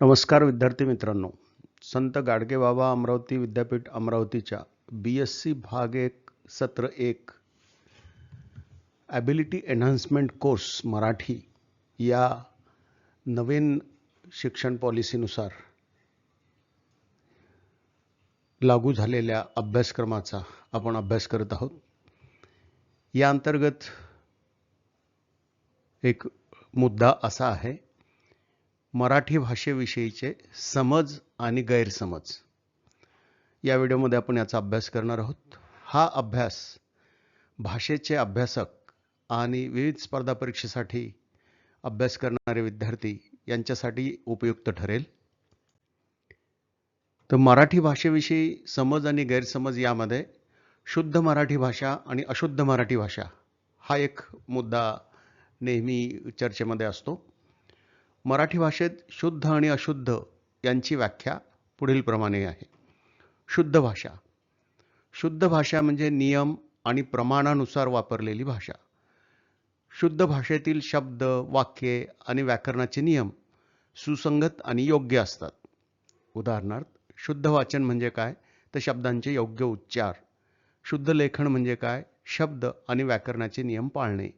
नमस्कार विद्यार्थी मित्रांनो. संत गाडगे बाबा अमरावती विद्यापीठ अमरावतीच्या बी एस सी भाग एक सत्र एक ॲबिलिटी एन्हान्समेंट कोर्स मराठी या नवीन शिक्षण पॉलिसीनुसार लागू झालेल्या अभ्यासक्रमाचा आपण अभ्यास करत आहोत. या अंतर्गत एक मुद्दा असा आहे मराठी भाषेविषयीचे समज आणि गैरसमज. या व्हिडिओमध्ये आपण याचा अभ्यास करणार आहोत. हा अभ्यास भाषेचे अभ्यासक आणि विविध स्पर्धा परीक्षेसाठी अभ्यास करणारे विद्यार्थी यांच्यासाठी उपयुक्त ठरेल. तर मराठी भाषेविषयी समज आणि गैरसमज यामध्ये शुद्ध मराठी भाषा आणि अशुद्ध मराठी भाषा हा एक मुद्दा नेहमी चर्चेमध्ये असतो. मराठी भाषेत शुद्ध आणि अशुद्ध यांची व्याख्या पुढीलप्रमाणे आहे. शुद्ध भाषा. शुद्ध भाषा म्हणजे नियम आणि प्रमाणानुसार वापरलेली भाषा. शुद्ध भाषेतील शब्द वाक्ये आणि व्याकरणाचे नियम सुसंगत आणि योग्य असतात. उदाहरणार्थ शुद्ध वाचन म्हणजे काय? तर शब्दांचे योग्य उच्चार. शुद्ध लेखन म्हणजे काय? शब्द आणि व्याकरणाचे नियम पाळणे.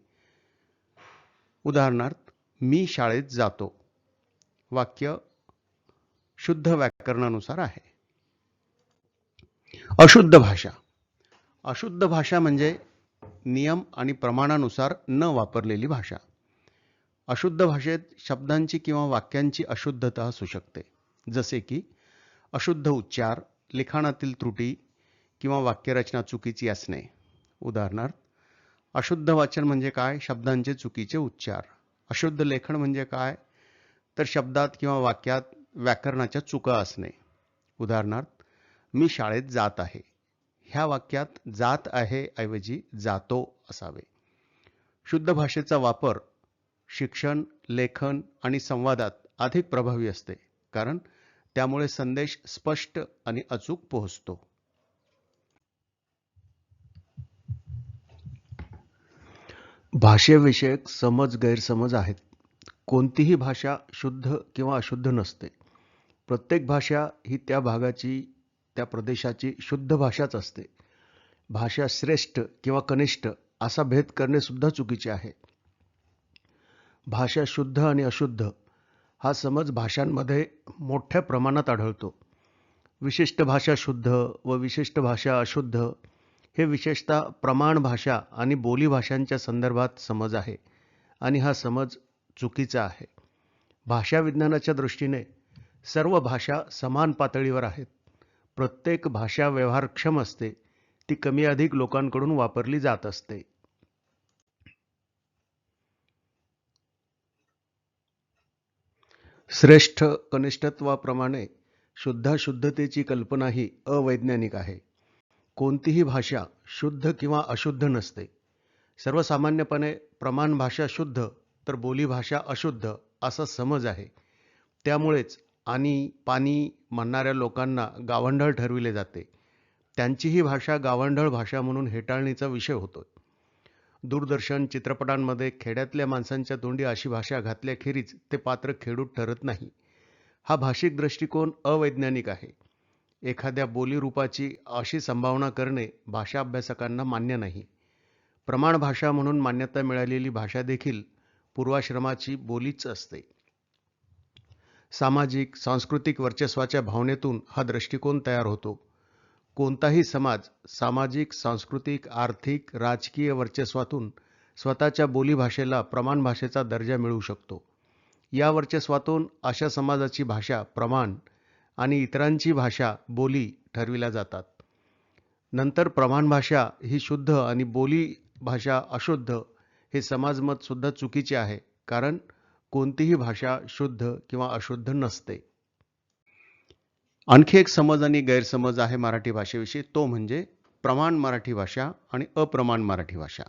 उदाहरणार्थ मी शाळेत जातो. वाक्य शुद्ध व्याकरणानुसार आहे. अशुद्ध भाषा. अशुद्ध भाषा म्हणजे नियम आणि प्रमाणानुसार न वापरलेली भाषा. अशुद्ध भाषेत शब्दांची किंवा वाक्यांची अशुद्धता असू शकते. जसे की अशुद्ध उच्चार लिखाणातील त्रुटी किंवा वाक्यरचना चुकीची असणे. उदाहरणार्थ अशुद्ध वाचन म्हणजे काय? शब्दांचे चुकीचे उच्चार. अशुद्ध लेखन म्हणजे काय? तर शब्दात किंवा वाक्यात व्याकरणाच्या चुका असणे. उदाहरणार्थ मी शाळेत जात आहे. ह्या वाक्यात जात आहे ऐवजी जातो असावे. शुद्ध भाषेचा वापर शिक्षण लेखन आणि संवादात अधिक प्रभावी असते कारण त्यामुळे संदेश स्पष्ट आणि अचूक पोहोचतो. भाषेविषयक समज गैरसमज आहेत. कोणतीही भाषा शुद्ध किंवा अशुद्ध नसते. प्रत्येक भाषा ही त्या भागाची त्या प्रदेशाची शुद्ध भाषाच असते. भाषा श्रेष्ठ किंवा कनिष्ठ असा भेद करणे सुद्धा चुकीचे आहे. भाषा शुद्ध आणि अशुद्ध हा समज भाषांमध्ये मोठ्या प्रमाणात आढळतो. विशिष्ट भाषा शुद्ध व विशिष्ट भाषा अशुद्ध हे विशेषतः प्रमाण भाषा आणि बोली भाषांच्या संदर्भात समज आहे आणि हा समज चुकीचा आहे. भाषा विज्ञानाच्या दृष्टीने सर्व भाषा समान पातळीवर आहेत. प्रत्येक भाषा व्यवहारक्षम असते. ती कमी अधिक लोकांकडून वापरली जात असते. श्रेष्ठ कनिष्ठत्वाप्रमाणे शुद्धाशुद्धतेची कल्पना ही अवैज्ञानिक आहे. कोणतीही भाषा शुद्ध किंवा अशुद्ध नसते. सर्वसामान्यपणे प्रमाण भाषा शुद्ध तर बोलीभाषा अशुद्ध असा समज आहे. त्यामुळेच आणि पाणी म्हणणाऱ्या लोकांना गावंढळ ठरविले जाते. त्यांची ही भाषा गावंढळ भाषा म्हणून हेटाळणीचा विषय होतो. दूरदर्शन चित्रपटांमध्ये खेड्यातल्या माणसांच्या तोंडी अशी भाषा घातल्याखेरीज ते पात्र खेडूत ठरत नाही. हा भाषिक दृष्टिकोन अवैज्ञानिक आहे. एखाद्या बोलीरूपाची अशी संभावना करणे भाषा अभ्यासकांना मान्य नाही. प्रमाण भाषा म्हणून मान्यता मिळालेली भाषा देखील पूर्वाश्रमाची बोलीच असते. सामाजिक सांस्कृतिक वर्चस्वाच्या भावनेतून हा दृष्टिकोन तयार होतो. कोणताही समाज सामाजिक सांस्कृतिक आर्थिक राजकीय वर्चस्वातून स्वतःच्या बोलीभाषेला प्रमाण भाषेचा दर्जा मिळू शकतो. या वर्चस्वातून अशा समाजाची भाषा प्रमाण आणि इतरांची भाषा बोली ठरविल्या जातात. नंतर प्रमाण भाषा ही शुद्ध आणि बोली भाषा अशुद्ध हे समाजमत सुद्धा चुकीचे आहे कारण कोणतीही भाषा शुद्ध किंवा अशुद्ध नसते. आणखी एक समज आणि गैरसमज आहे मराठी भाषेविषयी तो म्हणजे प्रमाण मराठी भाषा आणि अप्रमाण मराठी भाषा.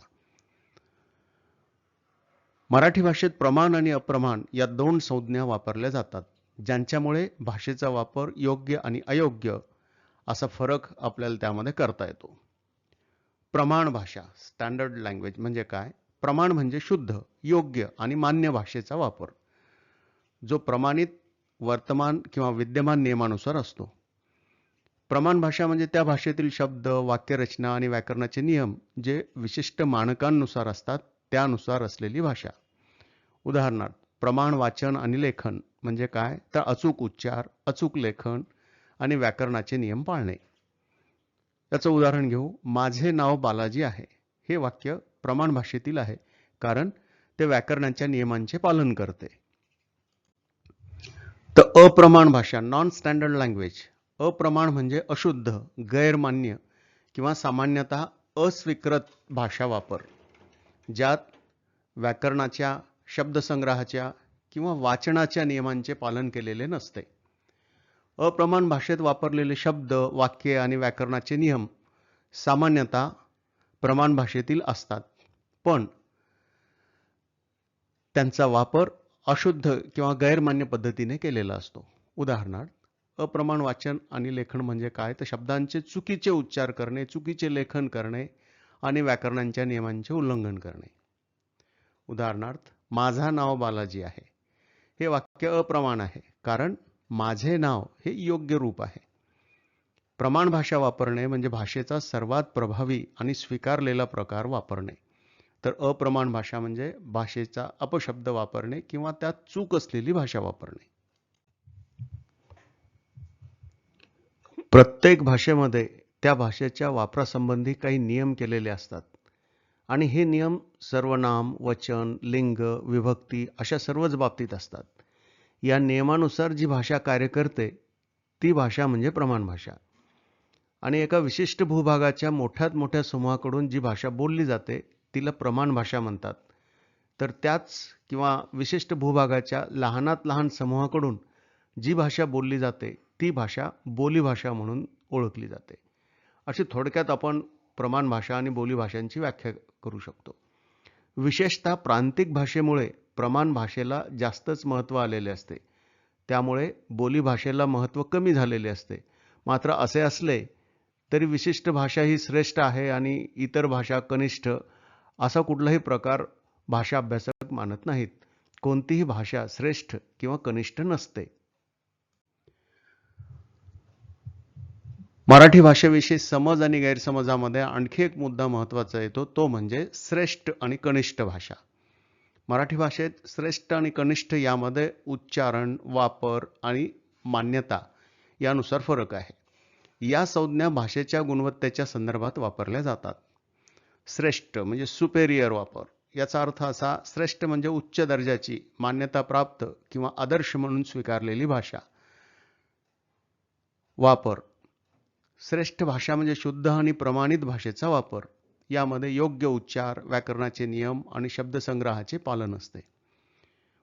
मराठी भाषेत प्रमाण आणि अप्रमाण या दोन संज्ञा वापरल्या जातात ज्यांच्यामुळे भाषेचा वापर योग्य आणि अयोग्य असा फरक आपल्याला त्यामध्ये करता येतो. प्रमाण भाषा स्टँडर्ड लँग्वेज म्हणजे काय? प्रमाण म्हणजे शुद्ध योग्य आणि मान्य भाषेचा वापर जो प्रमाणित वर्तमान किंवा विद्यमान नियमानुसार असतो. प्रमाण भाषा म्हणजे त्या भाषेतील शब्द वाक्यरचना आणि व्याकरणाचे नियम जे विशिष्ट मानकांनुसार असतात त्यानुसार असलेली भाषा. उदाहरणार्थ प्रमाण वाचन आणि लेखन म्हणजे काय? तर अचूक उच्चार अचूक लेखन आणि व्याकरणाचे नियम पाळणे. याचं उदाहरण घेऊ. माझे नाव बालाजी आहे. हे वाक्य प्रमाण भाषेतील आहे कारण ते व्याकरणाच्या नियमांचे पालन करते. तर अप्रमाण भाषा नॉन स्टँडर्ड लँग्वेज अप्रमाण म्हणजे अशुद्ध गैरमान्य किंवा सामान्यतः अस्वीकृत भाषा वापर ज्यात व्याकरणाच्या शब्दसंग्रहाच्या किंवा वाचनाच्या नियमांचे पालन केलेले नसते. अप्रमाण भाषेत वापरलेले शब्द वाक्ये आणि व्याकरणाचे नियम सामान्यतः प्रमाण भाषेतील असतात. पण त्यांचा वापर अशुद्ध किंवा गैरमान्य पद्धतीने केलेला असतो. उदाहरणार्थ अप्रमाण वाचन आणि लेखन म्हणजे काय? तर शब्दांचे चुकीचे उच्चार करणे चुकीचे लेखन करणे आणि व्याकरणांच्या नियमांचे उल्लंघन करणे. उदाहरणार्थ माझा नाव बालाजी आहे. हे वाक्य अप्रमाण आहे कारण माझे नाव हे योग्य रूप आहे. प्रमाण भाषा वापरणे म्हणजे भाषेचा सर्वात प्रभावी आणि स्वीकारलेला प्रकार वापरणे. तर अप्रमाण भाषा म्हणजे भाषेचा अपशब्द वापरणे किंवा त्यात चूक असलेली भाषा वापरणे. प्रत्येक भाषेमध्ये त्या भाषेच्या वापरासंबंधी काही नियम केलेले असतात. आणि हे नियम सर्वनाम वचन लिंग विभक्ती अशा सर्वच बाबतीत असतात. या नियमानुसार जी भाषा कार्य करते ती भाषा म्हणजे प्रमाण भाषा. आणि एका विशिष्ट भूभागाच्या मोठ्यात मोठ्या समूहाकडून जी भाषा बोलली जाते तिला प्रमाण भाषा म्हणतात. तर त्याच किंवा विशिष्ट भूभागाच्या लहानात लहान समूहाकडून जी भाषा बोलली जाते ती भाषा बोलीभाषा म्हणून ओळखली जाते. अशी थोडक्यात आपण प्रमाण भाषा आणि बोलीभाषांची व्याख्या करू शकतो. विशेषतः प्रांतिक भाषेमुळे प्रमाण भाषेला जास्तच महत्त्व आलेले असते. त्यामुळे बोलीभाषेला महत्त्व कमी झालेले असते. मात्र असे असले तरी विशिष्ट भाषा ही श्रेष्ठ आहे आणि इतर भाषा कनिष्ठ असा कुठलाही प्रकार भाषा अभ्यासक मानत नाहीत. कोणतीही भाषा श्रेष्ठ किंवा कनिष्ठ नसते. मराठी भाषेविषयी समज आणि गैरसमजामध्ये आणखी एक मुद्दा महत्त्वाचा येतो तो म्हणजे श्रेष्ठ आणि कनिष्ठ भाषा. मराठी भाषेत श्रेष्ठ आणि कनिष्ठ यामध्ये उच्चारण वापर आणि मान्यता यानुसार फरक आहे. या संज्ञा भाषेच्या गुणवत्तेच्या संदर्भात वापरल्या जातात. श्रेष्ठ म्हणजे सुपेरियर वापर. याचा अर्थ असा श्रेष्ठ म्हणजे उच्च दर्जाची मान्यता प्राप्त किंवा आदर्श म्हणून स्वीकारलेली भाषा. वापर. श्रेष्ठ भाषा म्हणजे शुद्ध आणि प्रमाणित भाषेचा वापर. यामध्ये योग्य उच्चार व्याकरणाचे नियम आणि शब्दसंग्रहाचे पालन असते.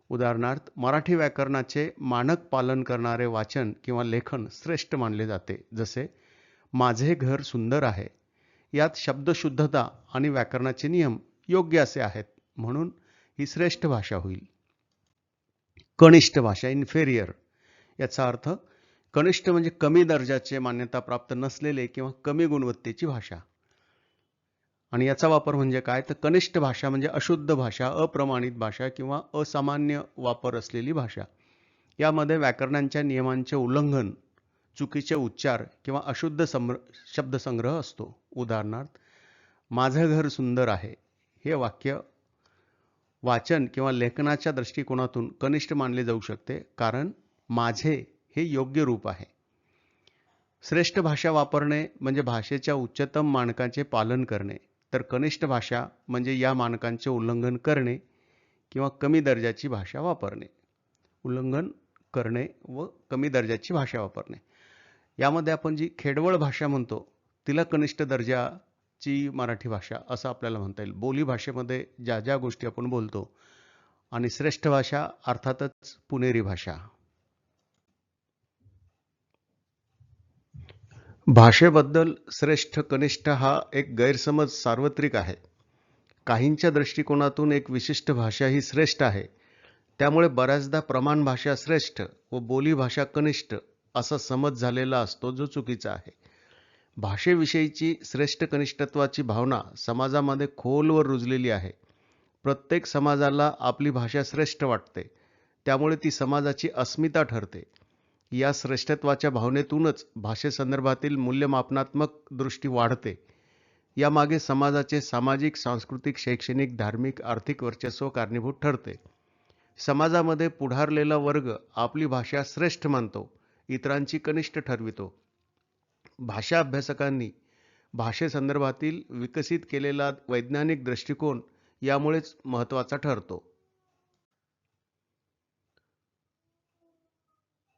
उदाहरणार्थ मराठी व्याकरणाचे मानक पालन करणारे वाचन किंवा लेखन श्रेष्ठ मानले जाते. जसे माझे घर सुंदर आहे यात शब्दशुद्धता आणि व्याकरणाचे नियम योग्य असे आहेत म्हणून ही श्रेष्ठ भाषा होईल. कनिष्ठ भाषा इन्फेरियर याचा अर्थ कनिष्ठ म्हणजे कमी दर्जाचे मान्यता प्राप्त नसलेले किंवा कमी गुणवत्तेची भाषा. आणि याचा वापर म्हणजे काय? तर कनिष्ठ भाषा म्हणजे अशुद्ध भाषा अप्रमाणित भाषा किंवा असामान्य वापर असलेली भाषा. यामध्ये व्याकरणांच्या नियमांचे उल्लंघन चुकीचे उच्चार किंवा अशुद्ध सम शब्दसंग्रह असतो. उदाहरणार्थ माझं घर सुंदर आहे. हे वाक्य वाचन किंवा लेखनाच्या दृष्टिकोनातून कनिष्ठ मानले जाऊ शकते कारण माझे हे योग्य रूप आहे. श्रेष्ठ भाषा वापरणे म्हणजे भाषेच्या उच्चतम मानकांचे पालन करणे तर कनिष्ठ भाषा म्हणजे या मानकांचे उल्लंघन करणे किंवा कमी दर्जाची भाषा वापरणे. उल्लंघन करणे व कमी दर्जाची भाषा वापरणे. यामध्ये आपण जी खेडवळ भाषा म्हणतो तिला कनिष्ठ दर्जाची मराठी भाषा असं आपल्याला म्हणता येईल. बोली भाषेमध्ये ज्या ज्या गोष्टी आपण बोलतो आणि श्रेष्ठ भाषा अर्थातच पुणेरी भाषा. भाषेबद्दल श्रेष्ठ कनिष्ठ हा एक गैरसमज सार्वत्रिक आहे. काहींच्या दृष्टिकोनातून एक विशिष्ट भाषा ही श्रेष्ठ आहे. त्यामुळे बऱ्याचदा प्रमाण भाषा श्रेष्ठ व बोली भाषा कनिष्ठ असा समज झालेला असतो जो चुकीचा आहे. भाषेविषयीची श्रेष्ठ कनिष्ठत्वाची भावना समाजामध्ये खोलवर रुजलेली आहे. प्रत्येक समाजाला आपली भाषा श्रेष्ठ वाटते. त्यामुळे ती समाजाची अस्मिता ठरते. या श्रेष्ठत्वाच्या भावनेतूनच भाषेसंदर्भातील मूल्यमापनात्मक दृष्टी वाढते. यामागे समाजाचे सामाजिक सांस्कृतिक शैक्षणिक धार्मिक आर्थिक वर्चस्व कारणीभूत ठरते. समाजामध्ये पुढारलेला वर्ग आपली भाषा श्रेष्ठ मानतो. इतरांची कनिष्ठ ठरवितो. भाषा अभ्यासकांनी भाषेसंदर्भातील विकसित केलेला वैज्ञानिक दृष्टिकोन यामुळेच महत्त्वाचा ठरतो.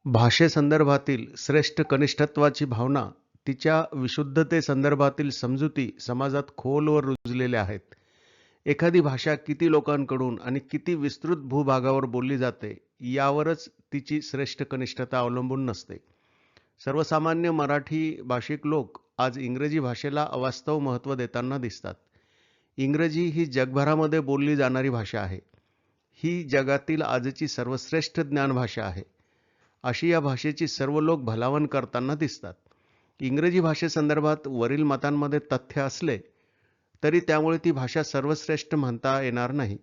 भाषेसंदर्भातील श्रेष्ठ कनिष्ठत्वाची भावना तिच्या विशुद्धतेसंदर्भातील समजुती समाजात खोलवर रुजलेल्या आहेत. एखादी भाषा किती लोकांकडून आणि किती विस्तृत भूभागावर बोलली जाते यावरच तिची श्रेष्ठ कनिष्ठता अवलंबून नसते. सर्वसामान्य मराठी भाषिक लोक आज इंग्रजी भाषेला अवास्तव महत्त्व देताना दिसतात. इंग्रजी ही जगभरामध्ये बोलली जाणारी भाषा आहे. ही जगातील आजची सर्वश्रेष्ठ ज्ञानभाषा आहे. अशी या भाषेची सर्व लोक भलावण करताना दिसतात. इंग्रजी भाषेसंदर्भात वरील मतांमध्ये तथ्य असले तरी त्यामुळे ती भाषा सर्वश्रेष्ठ म्हणता येणार नाही.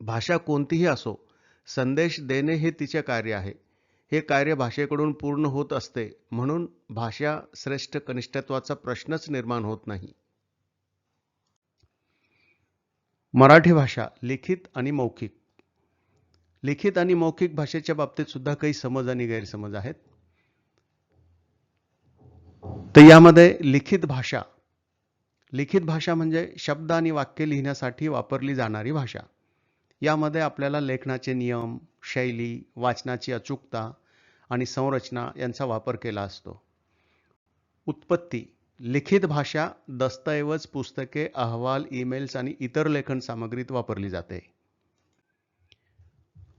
भाषा कोणतीही असो संदेश देणे हे तिचे कार्य आहे. हे कार्य भाषेकडून पूर्ण होत असते म्हणून भाषा श्रेष्ठ कनिष्ठत्वाचा प्रश्नच निर्माण होत नाही. मराठी भाषा लिखित आणि मौखिक. लिखित आणि मौखिक भाषेच्या बाबतीत सुद्धा काही समज आणि गैरसमज आहेत. तर यामध्ये लिखित भाषा. लिखित भाषा म्हणजे शब्द आणि वाक्य लिहिण्यासाठी वापरली जाणारी भाषा. यामध्ये आपल्याला लेखनाचे नियम शैली वाचनाची अचूकता आणि संरचना यांचा वापर केला असतो. उत्पत्ती लिखित भाषा दस्तऐवज पुस्तके अहवाल ईमेल्स आणि इतर लेखन सामग्रीत वापरली जाते.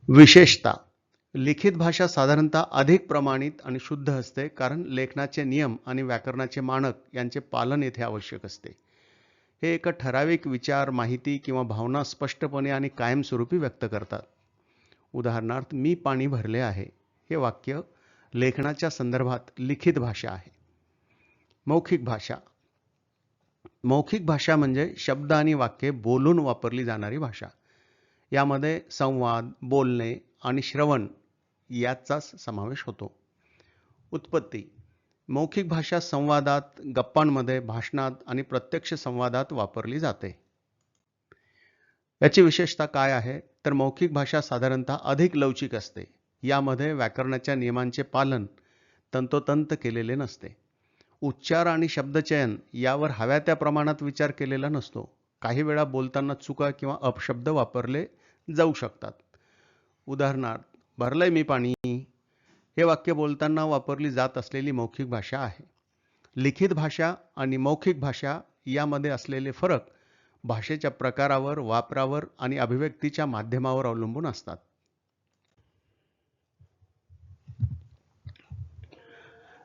विशेषता लिखित भाषा साधारणतः अधिक प्रमाणित आणि शुद्ध असते कारण लेखनाचे नियम आणि व्याकरणाचे मानक यांचे पालन येथे आवश्यक असते. हे एक ठराविक विचार माहिती किंवा भावना स्पष्टपणे आणि कायमस्वरूपी व्यक्त करतात. उदाहरणार्थ मी पाणी भरले आहे. हे वाक्य लेखनाच्या संदर्भात लिखित भाषा आहे. मौखिक भाषा. मौखिक भाषा म्हणजे शब्द आणि वाक्ये बोलून वापरली जाणारी भाषा. यामध्ये संवाद बोलणे आणि श्रवण याचाच समावेश होतो. उत्पत्ती. मौखिक भाषा संवादात गप्पांमध्ये भाषणात आणि प्रत्यक्ष संवादात वापरली जाते. याची विशेषता काय आहे? तर मौखिक भाषा साधारणतः अधिक लवचिक असते. यामध्ये व्याकरणाच्या नियमांचे पालन तंतोतंत केलेले नसते. उच्चार आणि शब्दचयन यावर हव्या त्या प्रमाणात विचार केलेला नसतो. काही वेळा बोलताना चुका किंवा अपशब्द वापरले जाऊ शकतात. उदाहरणार्थ भरलंय मी पाणी हे वाक्य बोलताना वापरली जात असलेली मौखिक भाषा आहे. लिखित भाषा आणि मौखिक भाषा यामध्ये असलेले फरक भाषेच्या प्रकारावर वापरावर आणि अभिव्यक्तीच्या माध्यमावर अवलंबून असतात.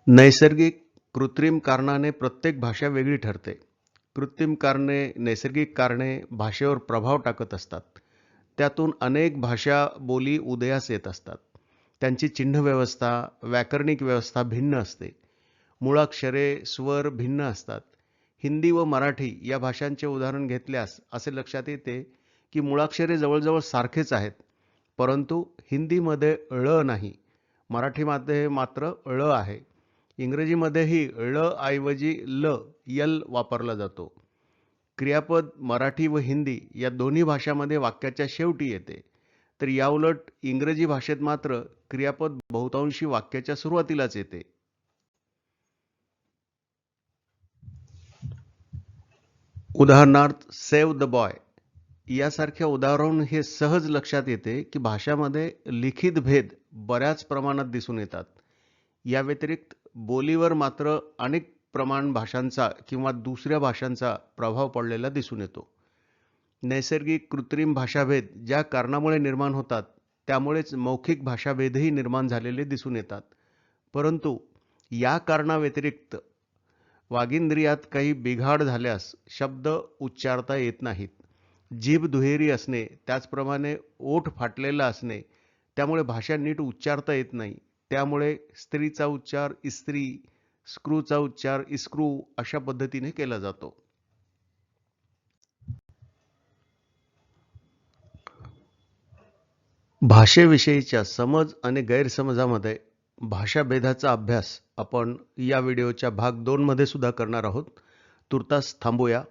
नैसर्गिक कृत्रिम कारणाने प्रत्येक भाषा वेगळी ठरते. कृत्रिम कारणे नैसर्गिक कारणे भाषेवर प्रभाव टाकत असतात. त्यातून अनेक भाषा बोली उदयास येत असतात. त्यांची चिन्ह व्यवस्था व्याकरणिक व्यवस्था भिन्न असते. मुळाक्षरे स्वर भिन्न असतात. हिंदी व मराठी या भाषांचे उदाहरण घेतल्यास असे लक्षात येते की मुळाक्षरे जवळजवळ सारखेच आहेत परंतु हिंदीमध्ये ळ नाही. मराठीमध्ये मात्र ळ आहे. इंग्रजीमध्येही ळ ऐवजी ल यल वापरला जातो. क्रियापद मराठी व हिंदी या दोन्ही भाषांमध्ये वाक्याच्या शेवटी येते. तर याउलट इंग्रजी भाषेत मात्र क्रियापद बहुतांशी वाक्याच्या सुरुवातीलाच येते. उदाहरणार्थ सेव्ह द बॉय यासारख्या उदाहरण हे सहज लक्षात येते की भाषामध्ये लिखित भेद बऱ्याच प्रमाणात दिसून येतात. या व्यतिरिक्त बोलीवर मात्र अनेक प्रमाण भाषांचा किंवा दुसऱ्या भाषांचा प्रभाव पडलेला दिसून येतो. नैसर्गिक कृत्रिम भाषाभेद ज्या कारणामुळे निर्माण होतात त्यामुळेच मौखिक भाषाभेदही निर्माण झालेले दिसून येतात. परंतु या कारणाव्यतिरिक्त वागिंद्रियात काही बिघाड झाल्यास शब्द उच्चारता येत नाहीत. जीभ दुहेरी असणे त्याचप्रमाणे ओठ फाटलेला असणे त्यामुळे भाषा नीट उच्चारता येत नाही. त्यामुळे स्त्रीचा उच्चार इस्त्री स्क्रूचा उच्चार इस्क्रू अशा पद्धतीने केला जातो. भाषेविषयीच्या समज आणि गैरसमजामध्ये भाषाभेदाचा अभ्यास आपण या व्हिडिओच्या भाग दोनमध्ये सुद्धा करणार आहोत. तुर्तास थांबूया.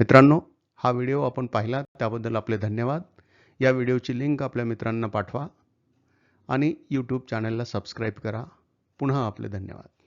मित्रांनो हा व्हिडिओ आपण पाहिला त्याबद्दल आपले धन्यवाद. या व्हिडिओची लिंक आपल्या मित्रांना पाठवा आणि यूट्यूब चॅनलला सबस्क्राईब करा. पुन्हा आपले धन्यवाद.